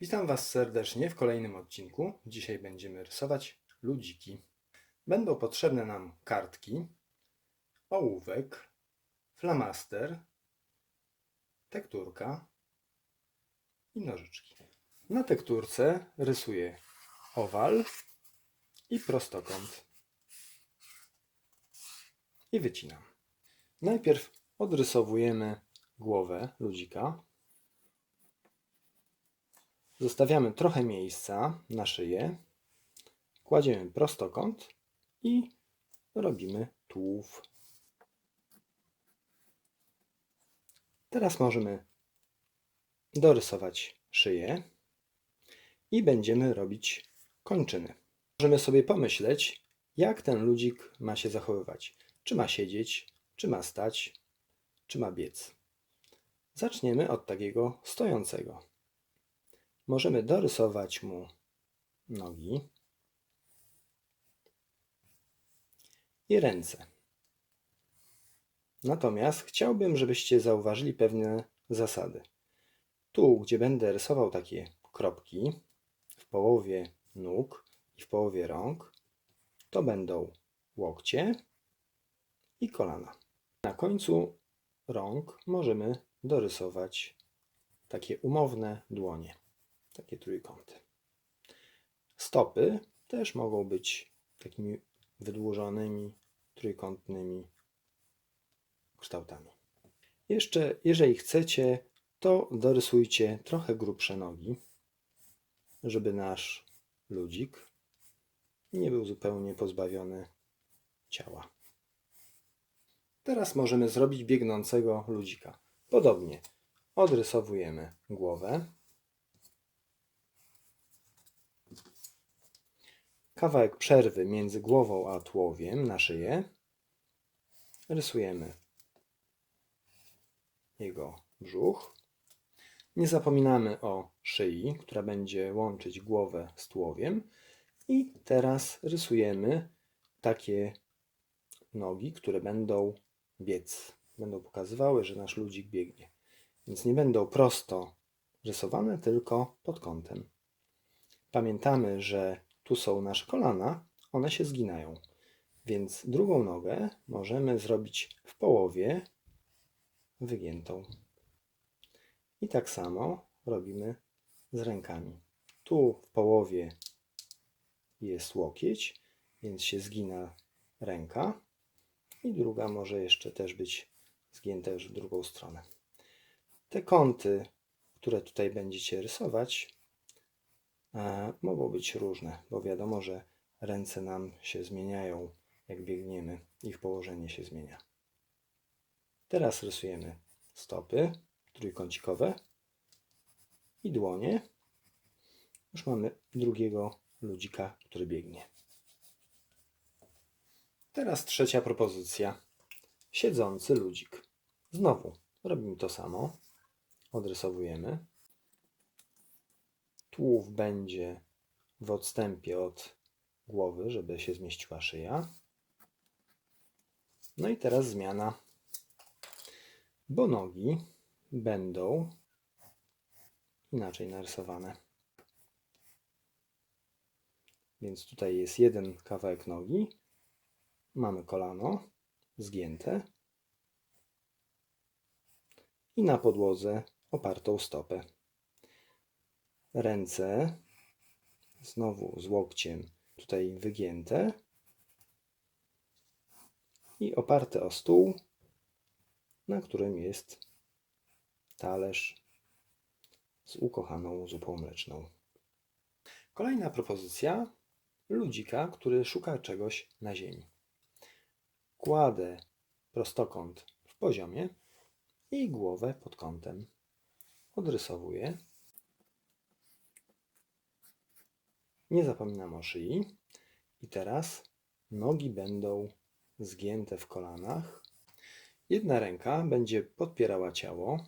Witam Was serdecznie w kolejnym odcinku. Dzisiaj będziemy rysować ludziki. Będą potrzebne nam kartki, ołówek, flamaster, tekturka i nożyczki. Na tekturce rysuję owal i prostokąt i wycinam. Najpierw odrysowujemy głowę ludzika. Zostawiamy trochę miejsca na szyję. Kładziemy prostokąt i robimy tułów. Teraz możemy dorysować szyję i będziemy robić kończyny. Możemy sobie pomyśleć, jak ten ludzik ma się zachowywać. Czy ma siedzieć, czy ma stać, czy ma biec. Zaczniemy od takiego stojącego. Możemy dorysować mu nogi i ręce. Natomiast chciałbym, żebyście zauważyli pewne zasady. Tu, gdzie będę rysował takie kropki w połowie nóg i w połowie rąk, to będą łokcie i kolana. Na końcu rąk możemy dorysować takie umowne dłonie, takie trójkąty. Stopy też mogą być takimi wydłużonymi, trójkątnymi kształtami. Jeszcze, jeżeli chcecie, to dorysujcie trochę grubsze nogi, żeby nasz ludzik nie był zupełnie pozbawiony ciała. Teraz możemy zrobić biegnącego ludzika. Podobnie odrysowujemy głowę. Kawałek przerwy między głową a tułowiem na szyję. Rysujemy jego brzuch. Nie zapominamy o szyi, która będzie łączyć głowę z tułowiem. I teraz rysujemy takie nogi, które będą biec. Będą pokazywały, że nasz ludzik biegnie. Więc nie będą prosto rysowane, tylko pod kątem. Pamiętamy, że tu są nasze kolana, one się zginają. Więc drugą nogę możemy zrobić w połowie wygiętą. I tak samo robimy z rękami. Tu w połowie jest łokieć, więc się zgina ręka i druga może jeszcze też być zgięta już w drugą stronę. Te kąty, które tutaj będziecie rysować, mogą być różne, bo wiadomo, że ręce nam się zmieniają, jak biegniemy, ich położenie się zmienia. Teraz rysujemy stopy trójkącikowe i dłonie. Już mamy drugiego ludzika, który biegnie. Teraz trzecia propozycja. Siedzący ludzik. Znowu robimy to samo. Odrysowujemy. Tułów będzie w odstępie od głowy, żeby się zmieściła szyja. No i teraz zmiana, bo nogi będą inaczej narysowane. Więc tutaj jest jeden kawałek nogi, mamy kolano zgięte i na podłodze opartą stopę. Ręce znowu z łokciem tutaj wygięte i oparte o stół, na którym jest talerz z ukochaną zupą mleczną. Kolejna propozycja ludzika, który szuka czegoś na ziemi. Kładę prostokąt w poziomie i głowę pod kątem. Odrysowuję. Nie zapominam o szyi. I teraz nogi będą zgięte w kolanach. Jedna ręka będzie podpierała ciało,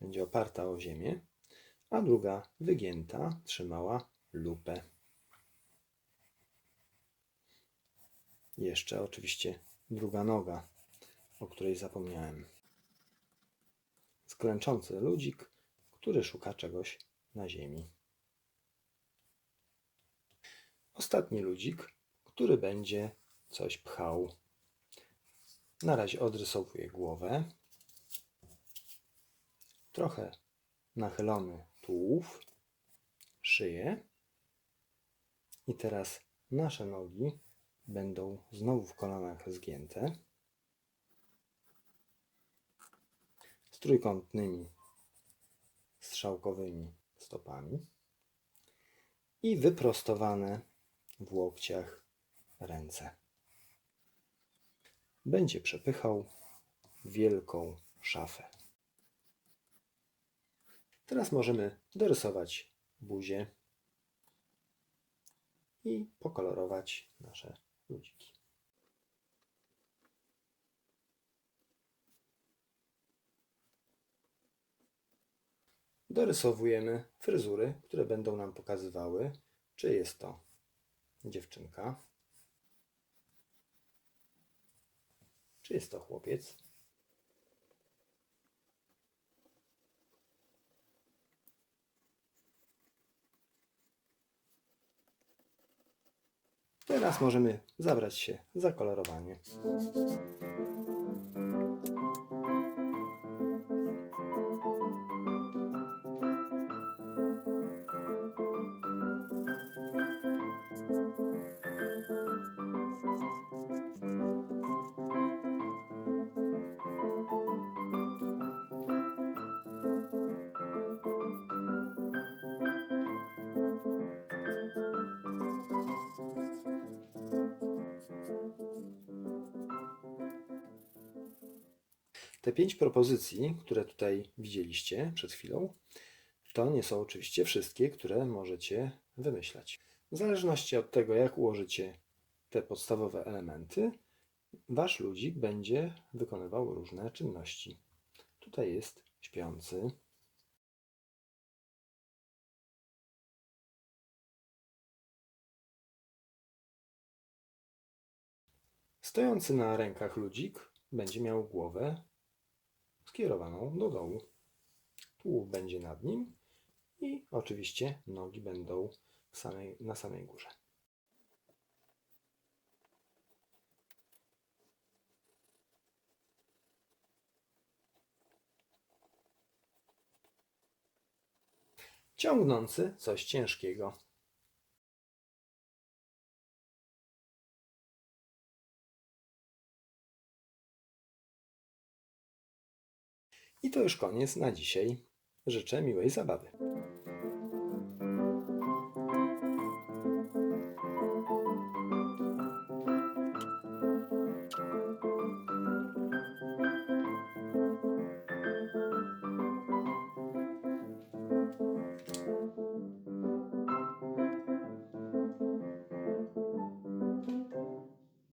będzie oparta o ziemię, a druga wygięta trzymała lupę. Jeszcze oczywiście druga noga, o której zapomniałem. Sklęczący ludzik, który szuka czegoś na ziemi. Ostatni ludzik, który będzie coś pchał. Na razie odrysowuję głowę. Trochę nachylony tułów, szyję. I teraz nasze nogi będą znowu w kolanach zgięte. Z trójkątnymi, strzałkowymi stopami. I wyprostowane w łokciach ręce. Będzie przepychał wielką szafę. Teraz możemy dorysować buzię i pokolorować nasze ludziki. Dorysowujemy fryzury, które będą nam pokazywały, czy jest to dziewczynka, czy jest to chłopiec. Teraz możemy zabrać się za kolorowanie. Te pięć propozycji, które tutaj widzieliście przed chwilą, to nie są oczywiście wszystkie, które możecie wymyślać. W zależności od tego, jak ułożycie te podstawowe elementy, wasz ludzik będzie wykonywał różne czynności. Tutaj jest śpiący. Stojący na rękach ludzik będzie miał głowę skierowaną do dołu. Tułów będzie nad nim i oczywiście nogi będą samej, na samej górze. Ciągnący coś ciężkiego. I to już koniec na dzisiaj. Życzę miłej zabawy.